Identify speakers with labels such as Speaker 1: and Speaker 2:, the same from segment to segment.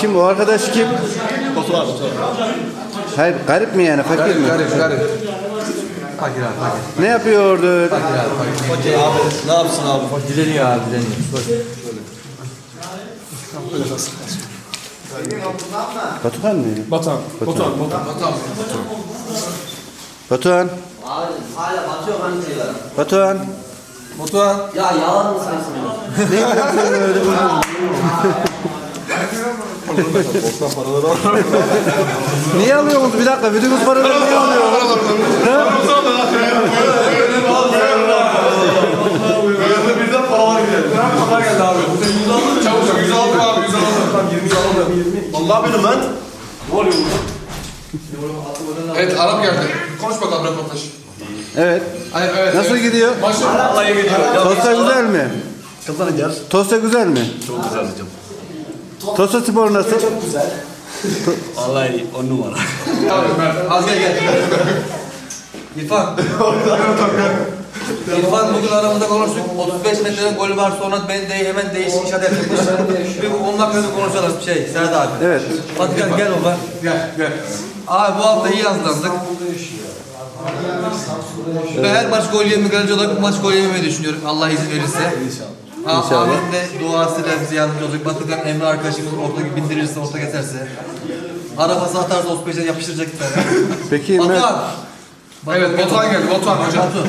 Speaker 1: Kim o arkadaş kim?
Speaker 2: Abi.
Speaker 1: Hayır garip mi yani fakir mi?
Speaker 2: Garip garip. Fakir abi fakir.
Speaker 1: Ne yapıyor orada öyle?
Speaker 2: Fakir abi fakir. Fakir abi ne yapsın abi? Dileniyor abi dileniyor.
Speaker 1: Batuhan mı?
Speaker 3: Batuhan. Batuhan. Batuhan.
Speaker 1: Batuhan.
Speaker 4: Abi hala batıyor hani şeyler.
Speaker 1: Batuhan.
Speaker 2: Batuhan.
Speaker 4: Ya yalan mı sayısın?
Speaker 1: Ne yapıyorsun öyle?
Speaker 2: Bostan paraları al.
Speaker 1: Niye alıyorsunuz? Bir dakika videomuz paraları niye alıyorsunuz?
Speaker 2: Birden paralar gidelim. Para geldi abi. Çabuk çabuk. 100 aldım abi. 100 aldım. Tamam 20 aldım. Vallahi benim lan. Ne oluyor burada?
Speaker 3: Evet Arap geldi. Konuş bakalım röportaj.
Speaker 1: Evet.
Speaker 3: Hayır, evet,
Speaker 1: Nasıl
Speaker 3: evet.
Speaker 1: gidiyor?
Speaker 3: Maşallah.
Speaker 2: Vallahi gidiyor.
Speaker 1: Tosta güzel mi?
Speaker 2: Kazanacağız.
Speaker 1: Tosta güzel mi?
Speaker 2: Çok güzel hocam.
Speaker 1: Tosta spor nasıl?
Speaker 2: Vallahi on numara.
Speaker 3: Abi Mert.
Speaker 5: Az gel gel. İrfan. İrfan bugün aramızda konuştuk. 35 metreden golü var sonra ben de hemen değişik inşaat yapmış. Bir 10 dakikada konuşalım bir şey Serdar abi.
Speaker 1: Evet.
Speaker 5: Hadi gel gel baba.
Speaker 3: Gel gel.
Speaker 5: Abi bu hafta iyi hazırlandık. Ve her maç gol yeme kaleci olarak bu maç gol yememeyi düşünüyorum. Allah izin verirse. İnşallah.
Speaker 1: İnşallah.
Speaker 5: Ahmet de duasıyla bize yardımcı olacak. Batıkan Emre arkadaşımız orta bindirirse, orta keserse. Arabası atarsa 35'e yapıştıracak bir tane.
Speaker 1: Peki Mert,
Speaker 5: Batuhan.
Speaker 3: Evet Batuhan geldi. Batuhan hocam.
Speaker 5: Batu.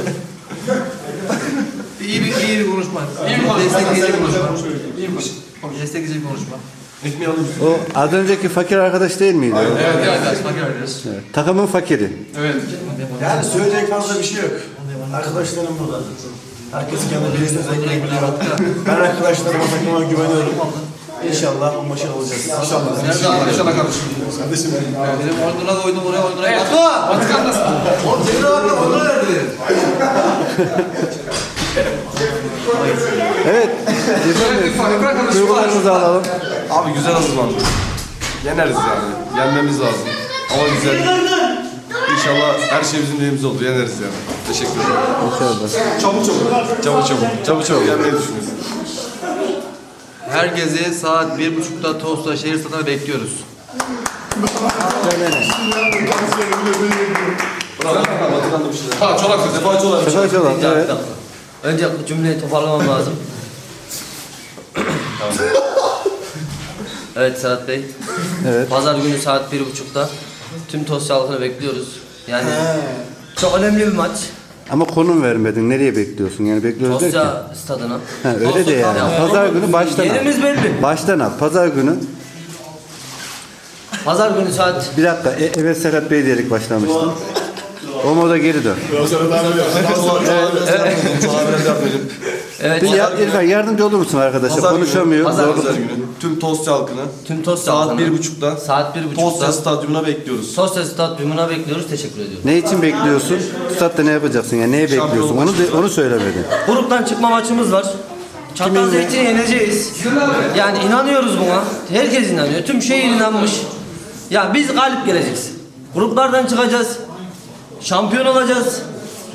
Speaker 5: iyi bir iyi bir konuşma. İyi bir konuşma. Destekleyici bir konuşma.
Speaker 3: İyi konuş.
Speaker 5: Destekleyici bir konuşma.
Speaker 2: Ekmeği
Speaker 1: o az önceki fakir arkadaş değil miydi?
Speaker 3: Evet
Speaker 5: Evet
Speaker 3: evet.
Speaker 5: arkadaş bak arkadaş.
Speaker 1: Evet. Takımın fakiri.
Speaker 3: Evet.
Speaker 6: Yani söyleyecek fazla bir şey yok. Arkadaşlarım burada. Herkes kendi birisine zengin biliyor. Ben arkadaşlarıma takıma güveniyorum. İnşallah bu maçı alacağız. İnşallah.
Speaker 5: Nerede abi?
Speaker 3: İnşallah kardeşim.
Speaker 6: Kardeşim benim.
Speaker 5: Benim orduna koydum oraya orduna.
Speaker 3: Evet.
Speaker 5: Batu!
Speaker 3: Batıkan nasıl?
Speaker 5: Oğlum senin orduna orduna nerede?
Speaker 1: Evet. Duygularınızı alalım.
Speaker 2: Abi güzel hazırlandık. Yeneriz yani. Yenmemiz lazım. Ama güzel. İnşallah her şey bizim elimizde olur. Yeneriz yani. Teşekkür ederim.
Speaker 1: İnşallah.
Speaker 2: Çabuk çabuk. Çabuk çabuk. Çabuk çabuk. Yenmeyi düşünüyoruz.
Speaker 5: Herkesi saat bir buçukta Tosta şehir stadına bekliyoruz.
Speaker 2: Batıkan da bir şeyler.
Speaker 3: Ha çolak.
Speaker 2: Sefa Çolak.
Speaker 1: Sefa Çolak, evet.
Speaker 4: Önce cümleyi toparlamam lazım. evet Serhat Bey.
Speaker 1: Evet.
Speaker 4: Pazar günü saat bir buçukta tüm Tosya halkını bekliyoruz. Yani çok önemli bir maç.
Speaker 1: Ama konum vermedin. Nereye bekliyorsun? Yani bekliyoruz derken.
Speaker 4: Tosya stadına.
Speaker 1: Ha, öyle de yani. Pazar günü baştan al.
Speaker 4: Yerimiz belli.
Speaker 1: Baştan al. Pazar günü.
Speaker 4: Pazar günü saat
Speaker 1: Bir dakika. E, evet Serhat Bey diyerek başlamıştım. O moda geri dön.
Speaker 4: evet
Speaker 1: Bir ya, İrfan yardımcı olur musun arkadaşa?
Speaker 2: Pazar
Speaker 1: Konuşamıyor.
Speaker 4: Pazar
Speaker 2: günü tüm Tosya halkını
Speaker 4: tüm Tosya
Speaker 2: saat
Speaker 4: halkını
Speaker 2: bir buçukta
Speaker 4: saat bir
Speaker 2: Tosya
Speaker 4: buçukta
Speaker 2: stadyumuna bekliyoruz.
Speaker 4: Tosya stadyumuna bekliyoruz. Teşekkür ediyorum.
Speaker 1: Ne için bekliyorsun? Statta ne yapacaksın? Yani neye bekliyorsun? Onu de, onu söylemedin.
Speaker 4: Gruptan çıkma maçımız var. Çatal? Zeytin'i yeneceğiz. Yani inanıyoruz buna. Herkes inanıyor. Tüm şehir inanmış. Ya biz galip geleceğiz. Gruplardan çıkacağız. Şampiyon olacağız.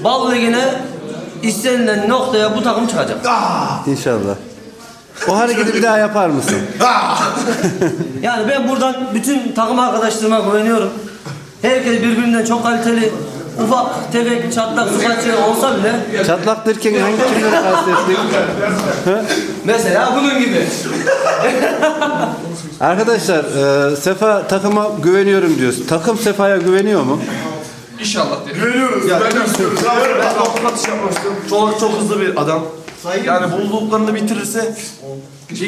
Speaker 4: Bal Ligi'ne istenilen noktaya bu takım çıkacak.
Speaker 1: İnşallah. O hareketi bir daha yapar mısın?
Speaker 4: Yani ben buradan bütün takım arkadaşlarıma güveniyorum. Herkes birbirinden çok kaliteli. Ufak, tefek, çatlak, sıkıntı olsa bile
Speaker 1: Çatlak derken hangi kimleri kastettik?
Speaker 4: mesela bunun gibi.
Speaker 1: Arkadaşlar e, Sefa takıma güveniyorum diyorsun. Takım Sefa'ya güveniyor mu?
Speaker 3: İnşallah diye.
Speaker 6: Güveniyoruz. Ben de istiyoruz.
Speaker 2: Ben doktor atış yapmıştım. Çolak çok hızlı bir adam. Yani bulduklarını bitirirse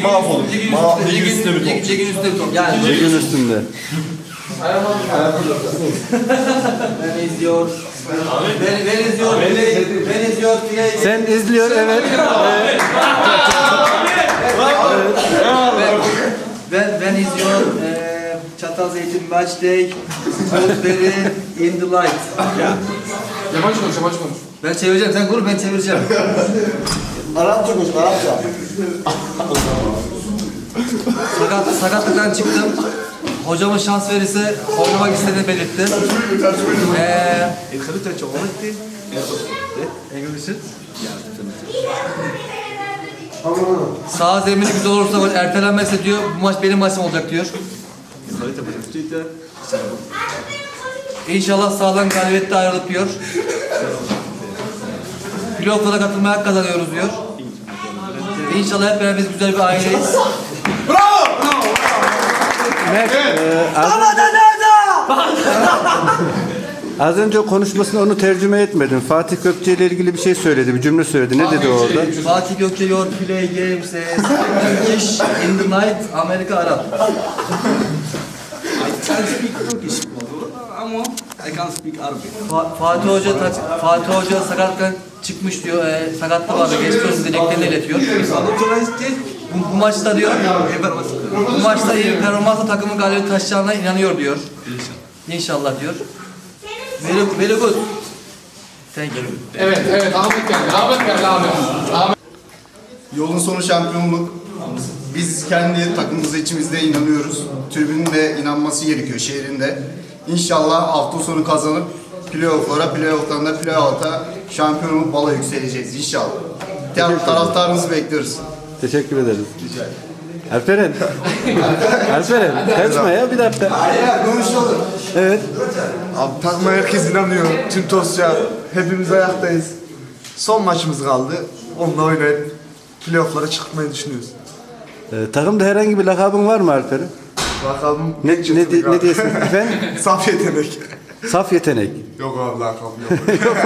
Speaker 2: mahvolur.
Speaker 5: Ligin üstünde,
Speaker 2: bir top.
Speaker 5: ligin üstünde bir top.
Speaker 4: Yani
Speaker 1: Ligin üstünde.
Speaker 5: Ben izliyor. Ben, ben izliyor. Ben, ben izliyor. diye-
Speaker 1: Sen izliyor evet.
Speaker 5: Ben, ben izliyor. Çatal Zeytin Match Day. Gözleri in the light.
Speaker 3: Yabancı konuş yabancı konuş.
Speaker 5: Ben çevireceğim. Sen kur ben çevireceğim.
Speaker 6: Arapça konuş, Arapça.
Speaker 5: Sakat, sakatlıktan çıktım. Hocamın şans verirse oynamak istediğini belirtti. Eee Sağ zemini güzel olursa ertelenmezse diyor bu maç benim maçım olacak diyor. İnşallah sağdan galibiyette ayrılıp diyor. Playoff'lara katılmaya hak kazanıyoruz diyor. İnşallah hep beraber biz güzel bir aileyiz.
Speaker 1: Mert, e, az, az önce konuşmasında onu tercüme etmedin. Fatih Gökçe ile ilgili bir şey söyledi, bir cümle söyledi. Ne dedi orada?
Speaker 5: Fatih Gökçe your play games is Turkish in the night Amerika Arap. Fa- Fatih Hoca Fatih Hoca sakatlıktan çıkmış diyor. E, sakatlığı vardı. Geçmiş olsun dileklerini iletiyor. Bu, bu maçta diyor. Bu maçta iyi performansla takımın galibiyet taşıyacağına inanıyor diyor. İnşallah diyor. Very, very good. Thank you.
Speaker 3: Evet evet Ahmet geldi. Ahmet geldi Ahmet. Ahmet.
Speaker 7: Yolun sonu şampiyonluk. Biz kendi takımımıza içimizde inanıyoruz. Tribünün de inanması gerekiyor şehrinde. İnşallah hafta sonu kazanıp playoff'lara, playoff'tan da playoff'a şampiyon olup bala yükseleceğiz inşallah. Tar- Taraftarınızı bekliyoruz.
Speaker 1: Teşekkür ederiz. Alperen. Alperen. Kaçma ya bir dakika.
Speaker 6: Konuşalım.
Speaker 1: Evet.
Speaker 6: Abi takma herkes inanıyor. Tüm Tosya. Hepimiz ayaktayız. Son maçımız kaldı. Onunla oynayıp playoff'lara çıkmayı düşünüyoruz.
Speaker 1: E, takımda herhangi bir lakabın var mı Alperen?
Speaker 6: Bakalım
Speaker 1: Ne, ne, di- ne diyorsun efendim?
Speaker 6: Saf yetenek.
Speaker 1: Saf yetenek.
Speaker 6: Yok abi lakabım yok.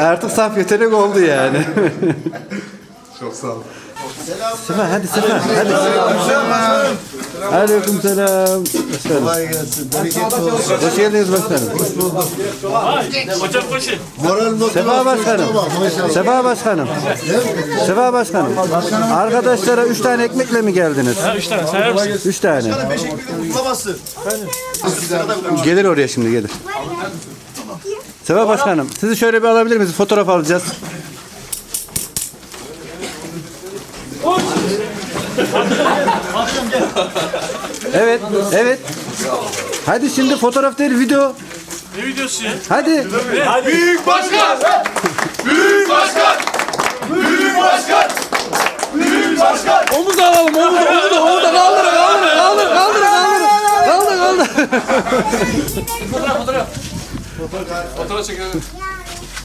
Speaker 1: Artık saf yetenek oldu yani.
Speaker 6: Çok sağ ol.
Speaker 1: Sefa hadi Sefa hadi. Aleyküm selam.
Speaker 6: Kolay gelsin. Bereketli olsun.
Speaker 1: Hoş geldiniz başkanım.
Speaker 6: Moral
Speaker 1: Sefa başkanım. Sefa başkanım. Sefa başkanım. Arkadaşlara üç tane ekmekle mi geldiniz? üç tane sayar mısın? Üç tane.
Speaker 6: Beş ekmeğin kutlaması.
Speaker 1: Gelir oraya şimdi gelir. Sefa başkanım sizi şöyle bir alabilir miyiz? Fotoğraf alacağız. Evet, evet. Hadi şimdi fotoğraf değil video.
Speaker 8: Ne videosu ya?
Speaker 1: Hadi.
Speaker 3: Büyük başkan. Büyük başkan. Büyük başkan. Büyük başkan.
Speaker 1: Omuz alalım, omuz, omuz, omuz kaldır, kaldır, kaldır, kaldır, kaldır. Kaldır, kaldır.
Speaker 3: Fotoğraf çekelim.